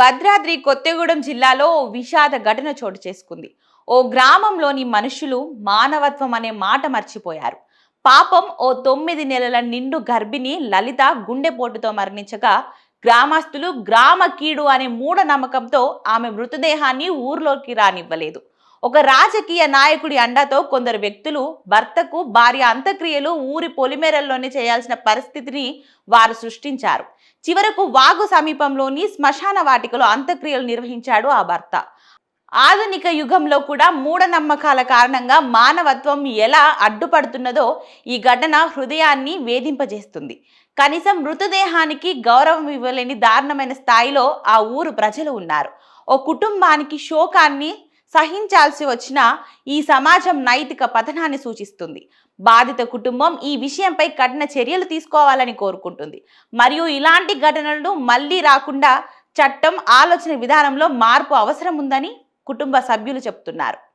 భద్రాద్రి కొత్తగూడెం జిల్లాలో ఓ విషాద ఘటన చోటు చేసుకుంది. ఓ గ్రామంలోని మనుషులు మానవత్వం అనే మాట మర్చిపోయారు. పాపం ఓ తొమ్మిది నెలల నిండు గర్భిణి లలిత గుండెపోటుతో మరణించగా గ్రామస్తులు గ్రామ కీడు అనే మూఢనమ్మకంతో ఆమె మృతదేహాన్ని ఊర్లోకి రానివ్వలేదు. ఒక రాజకీయ నాయకుడి అండతో కొందరు వ్యక్తులు భర్తకు భార్య అంత్యక్రియలు ఊరి పొలిమేరల్లోనే చేయాల్సిన పరిస్థితిని వారు సృష్టించారు. చివరకు వాగు సమీపంలోని శ్మశాన వాటికలో అంత్యక్రియలు నిర్వహించాడు ఆ భర్త. ఆధునిక యుగంలో కూడా మూఢనమ్మకాల కారణంగా మానవత్వం ఎలా అడ్డుపడుతున్నదో ఈ ఘటన హృదయాన్ని వేధింపజేస్తుంది. కనీసం మృతదేహానికి గౌరవం ఇవ్వలేని దారుణమైన స్థాయిలో ఆ ఊరు ప్రజలు ఉన్నారు. ఓ కుటుంబానికి శోకాన్ని సహించాల్సి వచ్చిన ఈ సమాజం నైతిక పతనాన్ని సూచిస్తుంది. బాధిత కుటుంబం ఈ విషయంపై కఠిన చర్యలు తీసుకోవాలని కోరుకుంటుంది. మరియు ఇలాంటి ఘటనలను మళ్ళీ రాకుండా చట్టం ఆలోచన విధానంలో మార్పు అవసరం ఉందని కుటుంబ సభ్యులు చెప్తున్నారు.